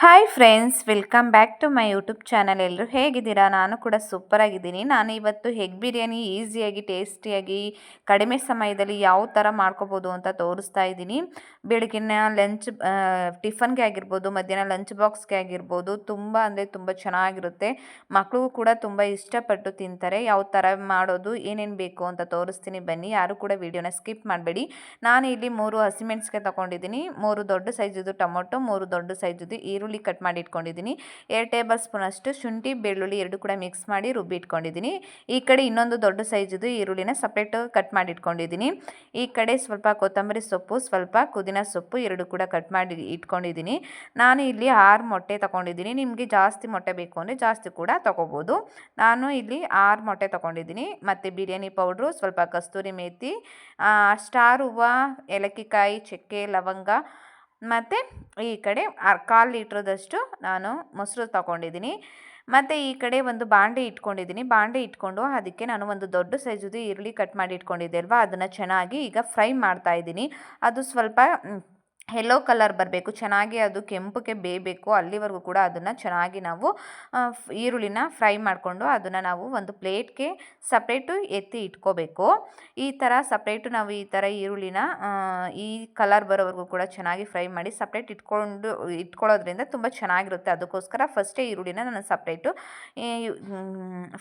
Hi friends welcome back to my YouTube channel ಎಲ್ಲರೂ ಹೇಗಿದ್ದೀರಾ? ನಾನು ಕೂಡ ಸೂಪರಾಗಿದ್ದೀನಿ ನಾನು ಇವತ್ತು ಹೆಗ್ ಬಿರಿಯಾನಿ ಈಸಿಯಾಗಿ ಟೇಸ್ಟಿಯಾಗಿ ಕಡಿಮೆ ಸಮಯದಲ್ಲಿ ಯಾವ ಥರ ಮಾಡ್ಕೋಬೋದು ಅಂತ ತೋರಿಸ್ತಾ ಇದ್ದೀನಿ. ಬೆಳಗಿನ ಲಂಚ್ ಟಿಫನ್ಗೆ ಆಗಿರ್ಬೋದು, ಮಧ್ಯಾಹ್ನ ಲಂಚ್ ಬಾಕ್ಸ್ಗೆ ಆಗಿರ್ಬೋದು, ತುಂಬ ಅಂದರೆ ತುಂಬ ಚೆನ್ನಾಗಿರುತ್ತೆ. ಮಕ್ಕಳಿಗೂ ಕೂಡ ತುಂಬ ಇಷ್ಟಪಟ್ಟು ತಿಂತಾರೆ. ಯಾವ ಥರ ಮಾಡೋದು, ಏನೇನು ಬೇಕು ಅಂತ ತೋರಿಸ್ತೀನಿ. ಬನ್ನಿ, ಯಾರು ಕೂಡ ವೀಡಿಯೋನ ಸ್ಕಿಪ್ ಮಾಡಬೇಡಿ. ನಾನು ಇಲ್ಲಿ ಮೂರು ಹಸಿಮೆಣಸಿಗೆ ತೊಗೊಂಡಿದ್ದೀನಿ. ಮೂರು ದೊಡ್ಡ ಸೈಜದು ಟೊಮೊಟೊ, ಮೂರು ದೊಡ್ಡ ಸೈಜದು ಈರುಳ್ಳಿ ಈರುಳ್ಳಿ ಕಟ್ ಮಾಡಿ ಇಟ್ಕೊಂಡಿದ್ದೀನಿ ಎರಡು ಟೇಬಲ್ ಸ್ಪೂನ್ ಅಷ್ಟು ಶುಂಠಿ, ಬೆಳ್ಳುಳ್ಳಿ ಎರಡು ಕೂಡ ಮಿಕ್ಸ್ ಮಾಡಿ ರುಬ್ಬಿ ಇಟ್ಕೊಂಡಿದ್ದೀನಿ. ಈ ಕಡೆ ಇನ್ನೊಂದು ದೊಡ್ಡ ಸೈಜದು ಈರುಳ್ಳಿನ ಸಪ್ರೇಟ್ ಕಟ್ ಮಾಡಿ ಇಟ್ಕೊಂಡಿದ್ದೀನಿ ಈ ಕಡೆ ಸ್ವಲ್ಪ ಕೊತ್ತಂಬರಿ ಸೊಪ್ಪು, ಸ್ವಲ್ಪ ಪುದೀನ ಸೊಪ್ಪು ಎರಡು ಕೂಡ ಕಟ್ ಮಾಡಿ ಇಟ್ಕೊಂಡಿದ್ದೀನಿ. ನಾನು ಇಲ್ಲಿ ಆರು ಮೊಟ್ಟೆ ತಗೊಂಡಿದ್ದೀನಿ ನಿಮಗೆ ಜಾಸ್ತಿ ಮೊಟ್ಟೆ ಬೇಕು ಅಂದರೆ ಜಾಸ್ತಿ ಕೂಡ ತೊಗೋಬೋದು. ನಾನು ಇಲ್ಲಿ ಆರು ಮೊಟ್ಟೆ ತೊಗೊಂಡಿದ್ದೀನಿ ಮತ್ತು ಬಿರಿಯಾನಿ ಪೌಡ್ರು, ಸ್ವಲ್ಪ ಕಸ್ತೂರಿ ಮೇಥಿ ಸ್ಟಾರ್ ಹೂವು ಏಲಕ್ಕಿಕಾಯಿ ಚಕ್ಕೆ, ಲವಂಗ ಮತ್ತು ಈ ಕಡೆ ಕಾಲು ಲೀಟ್ರದಷ್ಟು ನಾನು ಮೊಸರು ತಗೊಂಡಿದ್ದೀನಿ. ಮತ್ತು ಈ ಕಡೆ ಒಂದು ಬಾಂಡೆ ಇಟ್ಕೊಂಡಿದ್ದೀನಿ. ಬಾಂಡೆ ಇಟ್ಕೊಂಡು ಅದಕ್ಕೆ ನಾನು ಒಂದು ದೊಡ್ಡ ಸೈಜದು ಈರುಳ್ಳಿ ಕಟ್ ಮಾಡಿ ಇಟ್ಕೊಂಡಿದ್ದೆ ಅಲ್ವಾ? ಅದನ್ನು ಚೆನ್ನಾಗಿ ಈಗ ಫ್ರೈ ಮಾಡ್ತಾ ಇದ್ದೀನಿ. ಅದು ಸ್ವಲ್ಪ ಯೆಲ್ಲೋ ಕಲರ್ ಬರಬೇಕು, ಚೆನ್ನಾಗಿ ಅದು ಕೆಂಪಕ್ಕೆ ಬೇಯಬೇಕು, ಅಲ್ಲಿವರೆಗೂ ಕೂಡ ಅದನ್ನು ಚೆನ್ನಾಗಿ ನಾವು ಈರುಳ್ಳಿನ ಫ್ರೈ ಮಾಡಿಕೊಂಡು ಅದನ್ನು ನಾವು ಒಂದು ಪ್ಲೇಟ್ಗೆ ಸಪ್ರೇಟು ಎತ್ತಿ ಇಟ್ಕೋಬೇಕು. ಈ ಥರ ಸಪ್ರೇಟು ನಾವು ಈ ಥರ ಈರುಳ್ಳಿನ ಈ ಕಲರ್ ಬರೋವರೆಗೂ ಕೂಡ ಚೆನ್ನಾಗಿ ಫ್ರೈ ಮಾಡಿ ಸಪ್ರೇಟ್ ಇಟ್ಕೊಂಡು, ಇಟ್ಕೊಳ್ಳೋದ್ರಿಂದ ತುಂಬ ಚೆನ್ನಾಗಿರುತ್ತೆ. ಅದಕ್ಕೋಸ್ಕರ ಫಸ್ಟೇ ಈರುಳ್ಳಿನ ನಾನು ಸಪ್ರೇಟು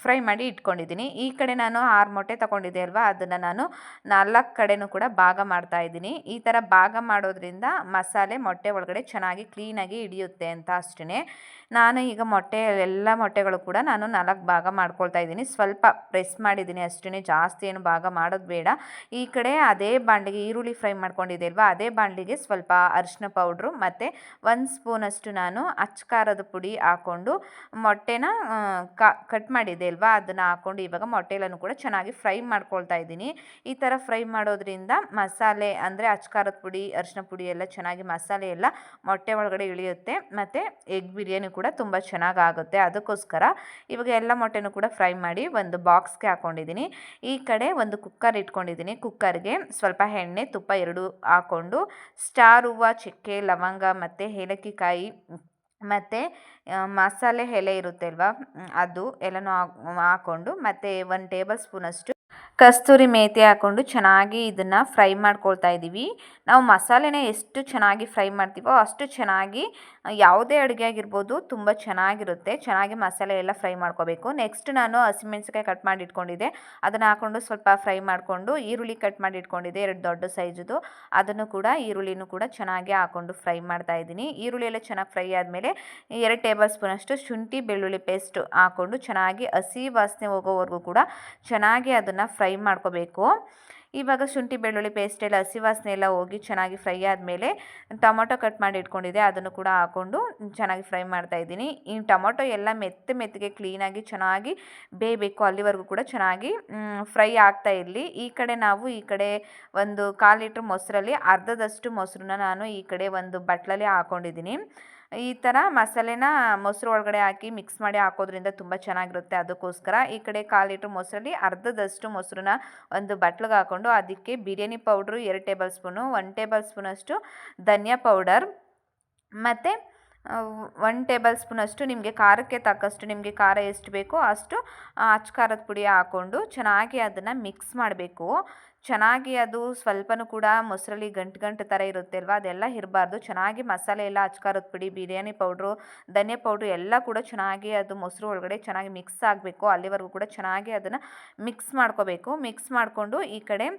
ಫ್ರೈ ಮಾಡಿ ಇಟ್ಕೊಂಡಿದ್ದೀನಿ. ಈ ಕಡೆ ನಾನು ಆರು ಮೊಟ್ಟೆ ತಗೊಂಡಿದ್ದೆ ಅಲ್ವಾ, ಅದನ್ನು ನಾನು ನಾಲ್ಕು ಕಡೆನೂ ಕೂಡ ಭಾಗ ಮಾಡ್ತಾ ಇದ್ದೀನಿ. ಈ ಥರ ಭಾಗ ಮಾಡೋದ್ರಿಂದ ಮಸಾಲೆ ಮೊಟ್ಟೆ ಒಳಗಡೆ ಚೆನ್ನಾಗಿ ಕ್ಲೀನಾಗಿ ಹಿಡಿಯುತ್ತೆ ಅಂತ ಅಷ್ಟೇ ನಾನು ಈಗ ಮೊಟ್ಟೆ, ಎಲ್ಲ ಮೊಟ್ಟೆಗಳು ಕೂಡ ನಾನು ನಾಲ್ಕು ಭಾಗ ಮಾಡ್ಕೊಳ್ತಾ ಇದ್ದೀನಿ. ಸ್ವಲ್ಪ ಪ್ರೆಸ್ ಮಾಡಿದ್ದೀನಿ ಅಷ್ಟೇ ಜಾಸ್ತಿ ಏನು ಭಾಗ ಮಾಡೋದು ಬೇಡ. ಈ ಕಡೆ ಅದೇ ಬಾಂಡಿಗೆ, ಈರುಳ್ಳಿ ಫ್ರೈ ಮಾಡ್ಕೊಂಡಿದ್ದೆ ಅಲ್ವಾ ಅದೇ ಬಾಂಡಿಗೆ ಸ್ವಲ್ಪ ಅರಿಶಿನ ಪೌಡ್ರು ಮತ್ತು ಒಂದು ಸ್ಪೂನಷ್ಟು ನಾನು ಅಚ್ಕಾರದ ಪುಡಿ ಹಾಕ್ಕೊಂಡು ಮೊಟ್ಟೆನ ಕಟ್ ಮಾಡಿದ್ದೆ ಅಲ್ವಾ ಅದನ್ನು ಹಾಕ್ಕೊಂಡು ಇವಾಗ ಮೊಟ್ಟೆಲನ್ನು ಕೂಡ ಚೆನ್ನಾಗಿ ಫ್ರೈ ಮಾಡ್ಕೊಳ್ತಾ ಇದ್ದೀನಿ. ಈ ಥರ ಫ್ರೈ ಮಾಡೋದ್ರಿಂದ ಮಸಾಲೆ ಅಂದರೆ ಅಚ್ಕಾರದ ಪುಡಿ, ಅರಿಶಿನ ಪುಡಿ ಎಲ್ಲ ಚೆನ್ನಾಗಿ ಮಸಾಲೆ ಎಲ್ಲ ಮೊಟ್ಟೆ ಒಳಗಡೆ ಇಳಿಯುತ್ತೆ. ಮತ್ತು ಎಗ್ ಬಿರಿಯಾನಿ ಕೂಡ ತುಂಬ ಚೆನ್ನಾಗಿ ಆಗುತ್ತೆ. ಅದಕ್ಕೋಸ್ಕರ ಇವಾಗ ಎಲ್ಲ ಮೊಟ್ಟೆನೂ ಕೂಡ ಫ್ರೈ ಮಾಡಿ ಒಂದು ಬಾಕ್ಸ್ಗೆ ಹಾಕ್ಕೊಂಡಿದ್ದೀನಿ ಈ ಕಡೆ ಒಂದು ಕುಕ್ಕರ್ ಇಟ್ಕೊಂಡಿದ್ದೀನಿ. ಕುಕ್ಕರ್ಗೆ ಸ್ವಲ್ಪ ಎಣ್ಣೆ, ತುಪ್ಪ ಎರಡು ಹಾಕ್ಕೊಂಡು ಸ್ಟಾರ್ ಹೂವು, ಚಕ್ಕೆ, ಲವಂಗ ಮತ್ತು ಏಲಕ್ಕಿಕಾಯಿ ಮತ್ತು ಮಸಾಲೆ ಎಲೆ ಇರುತ್ತೆ ಅಲ್ವಾ ಅದು ಎಲ್ಲನೂ ಹಾಕ್ಕೊಂಡು ಮತ್ತು ಒಂದು ಟೇಬಲ್ ಸ್ಪೂನಷ್ಟು ಕಸ್ತೂರಿ ಮೇಥಿ ಹಾಕ್ಕೊಂಡು ಚೆನ್ನಾಗಿ ಇದನ್ನು ಫ್ರೈ ಮಾಡ್ಕೊಳ್ತಾ ಇದ್ದೀವಿ ನಾವು ಮಸಾಲೆನ ಎಷ್ಟು ಚೆನ್ನಾಗಿ ಫ್ರೈ ಮಾಡ್ತೀವೋ ಅಷ್ಟು ಚೆನ್ನಾಗಿ ಯಾವುದೇ ಅಡುಗೆ ಆಗಿರ್ಬೋದು ತುಂಬ ಚೆನ್ನಾಗಿರುತ್ತೆ. ಚೆನ್ನಾಗಿ ಮಸಾಲೆ ಎಲ್ಲ ಫ್ರೈ ಮಾಡ್ಕೋಬೇಕು. ನೆಕ್ಸ್ಟ್ ನಾನು ಹಸಿಮೆಣ್ಸಿಕಾಯಿ ಕಟ್ ಮಾಡಿ ಇಟ್ಕೊಂಡಿದ್ದೆ. ಅದನ್ನು ಹಾಕ್ಕೊಂಡು ಸ್ವಲ್ಪ ಫ್ರೈ ಮಾಡಿಕೊಂಡು ಈರುಳ್ಳಿ ಕಟ್ ಮಾಡಿ ಇಟ್ಕೊಂಡಿದ್ದೆ, ಎರಡು ದೊಡ್ಡ ಸೈಜದು. ಅದನ್ನು ಕೂಡ, ಈರುಳ್ಳಿನೂ ಕೂಡ ಚೆನ್ನಾಗಿ ಹಾಕ್ಕೊಂಡು ಫ್ರೈ ಮಾಡ್ತಾ ಇದ್ದೀನಿ ಈರುಳ್ಳಿ ಎಲ್ಲ ಚೆನ್ನಾಗಿ ಫ್ರೈ ಆದಮೇಲೆ ಎರಡು ಟೇಬಲ್ ಸ್ಪೂನಷ್ಟು ಶುಂಠಿ ಬೆಳ್ಳುಳ್ಳಿ ಪೇಸ್ಟ್ ಹಾಕ್ಕೊಂಡು ಚೆನ್ನಾಗಿ ಹಸಿ ವಾಸನೆ ಹೋಗೋವರೆಗೂ ಕೂಡ ಚೆನ್ನಾಗಿ ಅದನ್ನು ಫ್ರೈ ಮಾಡ್ಕೋಬೇಕು. ಇವಾಗ ಶುಂಠಿ, ಬೆಳ್ಳುಳ್ಳಿ ಪೇಸ್ಟ್ ಎಲ್ಲ, ಹಸಿ ವಾಸನೆ ಎಲ್ಲ ಹೋಗಿ ಚೆನ್ನಾಗಿ ಫ್ರೈ ಆದಮೇಲೆ ಟೊಮೊಟೊ ಕಟ್ ಮಾಡಿ ಇಟ್ಕೊಂಡಿದ್ದೆ. ಅದನ್ನು ಕೂಡ ಹಾಕ್ಕೊಂಡು ಚೆನ್ನಾಗಿ ಫ್ರೈ ಮಾಡ್ತಾ ಇದ್ದೀನಿ. ಈ ಟೊಮೊಟೊ ಎಲ್ಲ ಮೆತ್ತ ಮೆತ್ತಗೆ ಕ್ಲೀನಾಗಿ ಚೆನ್ನಾಗಿ ಬೇಯಬೇಕು. ಅಲ್ಲಿವರೆಗೂ ಕೂಡ ಚೆನ್ನಾಗಿ ಫ್ರೈ ಆಗ್ತಾ ಇರಲಿ. ಈ ಕಡೆ ನಾವು ಈ ಕಡೆ ಒಂದು ಕಾಲು ಲೀಟ್ರ್ ಮೊಸರಲ್ಲಿ ಅರ್ಧದಷ್ಟು ಮೊಸರನ್ನ ನಾನು ಈ ಕಡೆ ಒಂದು ಬಟ್ಲಲ್ಲಿ ಹಾಕ್ಕೊಂಡಿದ್ದೀನಿ ಈ ಥರ ಮಸಾಲೆನ ಮೊಸರು ಒಳಗಡೆ ಹಾಕಿ ಮಿಕ್ಸ್ ಮಾಡಿ ಹಾಕೋದ್ರಿಂದ ತುಂಬ ಚೆನ್ನಾಗಿರುತ್ತೆ ಅದಕ್ಕೋಸ್ಕರ. ಈ ಕಡೆ ಕಾಲು ಲೀಟ್ರ್ ಮೊಸರಲ್ಲಿ ಅರ್ಧದಷ್ಟು ಮೊಸರನ್ನ ಒಂದು ಬಟ್ಲಿಗೆ ಹಾಕ್ಕೊಂಡು ಅದಕ್ಕೆ ಬಿರಿಯಾನಿ ಪೌಡ್ರು ಎರಡು ಟೇಬಲ್ ಸ್ಪೂನು ಒನ್ ಟೇಬಲ್ ಸ್ಪೂನಷ್ಟು ಧನಿಯಾ ಪೌಡರ್ ಮತ್ತು ಒನ್ ಟೇಬಲ್ ಸ್ಪೂನಷ್ಟು ನಿಮಗೆ ಖಾರಕ್ಕೆ ತಕ್ಕಷ್ಟು ನಿಮಗೆ ಖಾರ ಎಷ್ಟು ಬೇಕೋ ಅಷ್ಟು ಅಚ್ಚ ಖಾರದ ಪುಡಿ ಹಾಕ್ಕೊಂಡು ಚೆನ್ನಾಗಿ ಅದನ್ನು ಮಿಕ್ಸ್ ಮಾಡಬೇಕು. ಚೆನ್ನಾಗಿ ಅದು ಸ್ವಲ್ಪನೂ ಕೂಡ ಮೊಸರಲ್ಲಿ ಗಂಟು ಗಂಟು ಥರ ಇರುತ್ತೆ ಅಲ್ವಾ ಅದೆಲ್ಲ ಇರಬಾರ್ದು. ಚೆನ್ನಾಗಿ ಮಸಾಲೆ ಎಲ್ಲ ಹಚ್ಕಾರದ ಪುಡಿ, ಬಿರಿಯಾನಿ ಪೌಡ್ರು, ಧನಿಯಾ ಪೌಡ್ರು ಎಲ್ಲ ಕೂಡ ಚೆನ್ನಾಗಿ ಅದು ಮೊಸರು ಒಳಗಡೆ ಚೆನ್ನಾಗಿ ಮಿಕ್ಸ್ ಆಗಬೇಕು. ಅಲ್ಲಿವರೆಗೂ ಕೂಡ ಚೆನ್ನಾಗಿ ಅದನ್ನು ಮಿಕ್ಸ್ ಮಾಡ್ಕೋಬೇಕು. ಮಿಕ್ಸ್ ಮಾಡಿಕೊಂಡು ಈ ಕಡೆ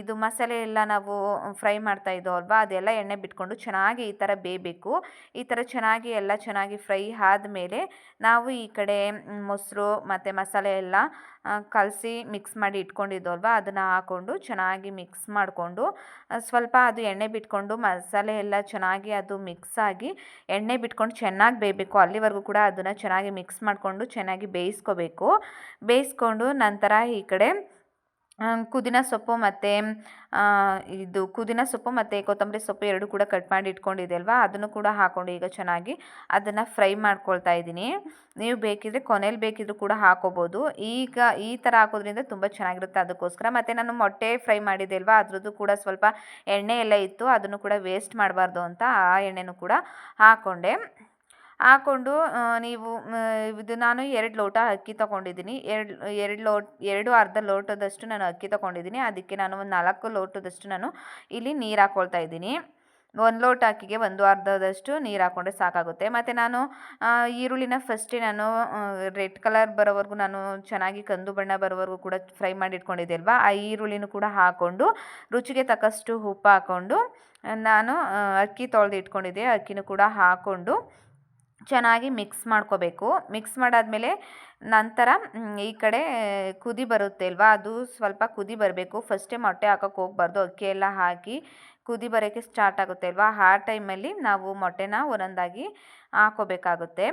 ಇದು ಮಸಾಲೆ ಎಲ್ಲ ನಾವು ಫ್ರೈ ಮಾಡ್ತಾ ಇದ್ದೋ ಅಲ್ವಾ? ಅದೆಲ್ಲ ಎಣ್ಣೆ ಬಿಟ್ಕೊಂಡು ಚೆನ್ನಾಗಿ ಈ ಥರ ಬೇಯಬೇಕು. ಈ ಥರ ಚೆನ್ನಾಗಿ ಎಲ್ಲ ಚೆನ್ನಾಗಿ ಫ್ರೈ ಆದಮೇಲೆ ನಾವು ಈ ಕಡೆ ಮೊಸರು ಮತ್ತು ಮಸಾಲೆ ಎಲ್ಲ ಕಲಸಿ ಮಿಕ್ಸ್ ಮಾಡಿ ಇಟ್ಕೊಂಡಿದ್ದೋ ಅಲ್ವಾ ಅದನ್ನು ಹಾಕ್ಕೊಂಡು ಚೆನ್ನಾಗಿ ಮಿಕ್ಸ್ ಮಾಡಿಕೊಂಡು ಸ್ವಲ್ಪ ಅದು ಎಣ್ಣೆ ಬಿಟ್ಕೊಂಡು ಮಸಾಲೆ ಎಲ್ಲ ಚೆನ್ನಾಗಿ ಅದು ಮಿಕ್ಸ್ ಆಗಿ ಎಣ್ಣೆ ಬಿಟ್ಕೊಂಡು ಚೆನ್ನಾಗಿ ಬೇಯಬೇಕು. ಅಲ್ಲಿವರೆಗೂ ಕೂಡ ಅದನ್ನು ಚೆನ್ನಾಗಿ ಮಿಕ್ಸ್ ಮಾಡಿಕೊಂಡು ಚೆನ್ನಾಗಿ ಬೇಯಿಸ್ಕೋಬೇಕು. ಬೇಯಿಸ್ಕೊಂಡು ನಂತರ ಈ ಕಡೆ ಪುದೀನ ಸೊಪ್ಪು ಮತ್ತು ಇದು ಪುದೀನ ಸೊಪ್ಪು ಮತ್ತು ಕೊತ್ತಂಬರಿ ಸೊಪ್ಪು ಎರಡು ಕೂಡ ಕಟ್ ಮಾಡಿ ಇಟ್ಕೊಂಡಿದೆ ಅಲ್ವಾ? ಅದನ್ನು ಕೂಡ ಹಾಕ್ಕೊಂಡು ಈಗ ಚೆನ್ನಾಗಿ ಅದನ್ನು ಫ್ರೈ ಮಾಡ್ಕೊಳ್ತಾ ಇದ್ದೀನಿ. ನೀವು ಬೇಕಿದ್ರೆ ಕೊನೆಯಲ್ಲಿ ಬೇಕಿದ್ರೂ ಕೂಡ ಹಾಕೋಬೋದು. ಈಗ ಈ ಥರ ಹಾಕೋದ್ರಿಂದ ತುಂಬ ಚೆನ್ನಾಗಿರುತ್ತೆ ಅದಕ್ಕೋಸ್ಕರ. ಮತ್ತು ನಾನು ಮೊಟ್ಟೆ ಫ್ರೈ ಮಾಡಿದ್ದೆ ಅಲ್ವಾ? ಅದ್ರದ್ದು ಕೂಡ ಸ್ವಲ್ಪ ಎಣ್ಣೆ ಎಲ್ಲ ಇತ್ತು. ಅದನ್ನು ಕೂಡ ವೇಸ್ಟ್ ಮಾಡಬಾರ್ದು ಅಂತ ಆ ಎಣ್ಣೆನೂ ಕೂಡ ಹಾಕ್ಕೊಂಡೆ ಹಾಕ್ಕೊಂಡು ನೀವು ಇದು ನಾನು ಎರಡು ಲೋಟ ಅಕ್ಕಿ ತೊಗೊಂಡಿದ್ದೀನಿ. ಎರಡು ಎರಡು ಲೋಟ ಎರಡು ಅರ್ಧ ಲೋಟದಷ್ಟು ನಾನು ಅಕ್ಕಿ ತೊಗೊಂಡಿದ್ದೀನಿ. ಅದಕ್ಕೆ ನಾನು ಒಂದು ನಾಲ್ಕು ಲೋಟದಷ್ಟು ನಾನು ಇಲ್ಲಿ ನೀರು ಹಾಕ್ಕೊಳ್ತಾ ಇದ್ದೀನಿ. ಒಂದು ಲೋಟ ಅಕ್ಕಿಗೆ ಒಂದು ಅರ್ಧದಷ್ಟು ನೀರು ಹಾಕ್ಕೊಂಡ್ರೆ ಸಾಕಾಗುತ್ತೆ. ಮತ್ತು ನಾನು ಈರುಳ್ಳಿನ ಫಸ್ಟೇ ನಾನು ರೆಡ್ ಕಲರ್ ಬರೋವರೆಗೂ ನಾನು ಚೆನ್ನಾಗಿ ಕಂದು ಬಣ್ಣ ಬರೋವರೆಗೂ ಕೂಡ ಫ್ರೈ ಮಾಡಿ ಇಟ್ಕೊಂಡಿದ್ದೆ ಅಲ್ವಾ? ಆ ಈರುಳ್ಳಿನೂ ಕೂಡ ಹಾಕ್ಕೊಂಡು ರುಚಿಗೆ ತಕ್ಕಷ್ಟು ಉಪ್ಪು ಹಾಕ್ಕೊಂಡು ನಾನು ಅಕ್ಕಿ ತೊಳೆದು ಇಟ್ಕೊಂಡಿದ್ದೆ ಅಕ್ಕಿನೂ ಕೂಡ ಹಾಕ್ಕೊಂಡು ಚೆನ್ನಾಗಿ ಮಿಕ್ಸ್ ಮಾಡ್ಕೋಬೇಕು. ಮಿಕ್ಸ್ ಮಾಡಾದಮೇಲೆ ನಂತರ ಈ ಕಡೆ ಕುದಿ ಬರುತ್ತೆ ಅಲ್ವಾ? ಅದು ಸ್ವಲ್ಪ ಕುದಿ ಬರಬೇಕು. ಫಸ್ಟೇ ಮೊಟ್ಟೆ ಹಾಕೋಕೆ ಹೋಗ್ಬಾರ್ದು. ಅಕ್ಕಿ ಎಲ್ಲ ಹಾಕಿ ಕುದಿ ಬರೋಕ್ಕೆ ಸ್ಟಾರ್ಟ್ ಆಗುತ್ತೆ ಅಲ್ವಾ? ಆ ಟೈಮಲ್ಲಿ ನಾವು ಮೊಟ್ಟೆನ ಒಂದೊಂದಾಗಿ ಹಾಕೋಬೇಕಾಗುತ್ತೆ.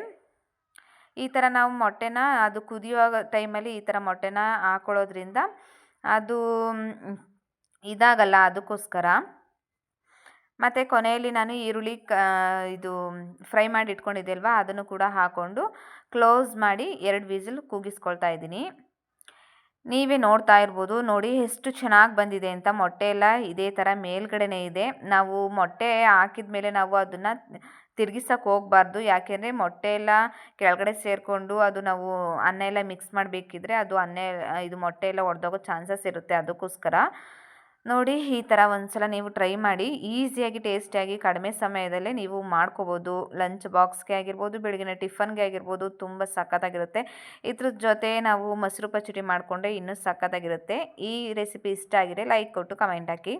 ಈ ಥರ ನಾವು ಮೊಟ್ಟೆನ, ಅದು ಕುದಿಯೋ ಟೈಮಲ್ಲಿ ಈ ಥರ ಮೊಟ್ಟೆನ ಹಾಕೊಳ್ಳೋದ್ರಿಂದ ಅದು ಇದಾಗಲ್ಲ ಅದಕ್ಕೋಸ್ಕರ. ಮತ್ತು ಕೊನೆಯಲ್ಲಿ ನಾನು ಈರುಳ್ಳಿ ಕ, ಇದು ಫ್ರೈ ಮಾಡಿ ಇಟ್ಕೊಂಡಿದ್ದೆ ಅಲ್ವಾ? ಅದನ್ನು ಕೂಡ ಹಾಕ್ಕೊಂಡು ಕ್ಲೋಸ್ ಮಾಡಿ ಎರಡು ವಿಸಿಲ್ ಕೂಗಿಸ್ಕೊಳ್ತಾ ಇದ್ದೀನಿ. ನೀವೇ ನೋಡ್ತಾ ಇರ್ಬೋದು, ನೋಡಿ ಎಷ್ಟು ಚೆನ್ನಾಗಿ ಬಂದಿದೆ ಅಂತ. ಮೊಟ್ಟೆ ಎಲ್ಲ ಇದೇ ಥರ ಮೇಲ್ಗಡೆನೇ ಇದೆ. ನಾವು ಮೊಟ್ಟೆ ಹಾಕಿದ ಮೇಲೆ ನಾವು ಅದನ್ನು ತಿರುಗಿಸೋಕೆ ಹೋಗಬಾರ್ದು. ಯಾಕೆಂದರೆ ಮೊಟ್ಟೆ ಎಲ್ಲ ಕೆಳಗಡೆ ಸೇರಿಕೊಂಡು ಅದು ನಾವು ಅನ್ನ ಎಲ್ಲ ಮಿಕ್ಸ್ ಮಾಡಬೇಕಿದ್ರೆ ಅದು ಅನ್ನ, ಇದು ಮೊಟ್ಟೆ ಎಲ್ಲ ಒಡೆದೋಗೋ ಚಾನ್ಸಸ್ ಇರುತ್ತೆ ಅದಕ್ಕೋಸ್ಕರ. ನೋಡಿ, ಈ ಥರ ಒಂದ್ಸಲ ನೀವು ಟ್ರೈ ಮಾಡಿ ಈಸಿಯಾಗಿ ಟೇಸ್ಟಿಯಾಗಿ ಕಡಿಮೆ ಸಮಯದಲ್ಲೇ ನೀವು ಮಾಡ್ಕೋಬೋದು. ಲಂಚ್ ಬಾಕ್ಸ್ಗೆ ಆಗಿರ್ಬೋದು ಬೆಳಗಿನ ಟಿಫನ್ಗೆ ಆಗಿರ್ಬೋದು, ತುಂಬ ಸಖತ್ತಾಗಿರುತ್ತೆ. ಇದ್ರ ಜೊತೆ ನಾವು ಮೊಸರು ಪಚಡಿ ಮಾಡಿಕೊಂಡ್ರೆ ಇನ್ನೂ ಸಖತ್ತಾಗಿರುತ್ತೆ. ಈ ರೆಸಿಪಿ ಇಷ್ಟ ಆಗಿದೆ ಲೈಕ್ ಕೊಟ್ಟು ಕಮೆಂಟ್ ಹಾಕಿ.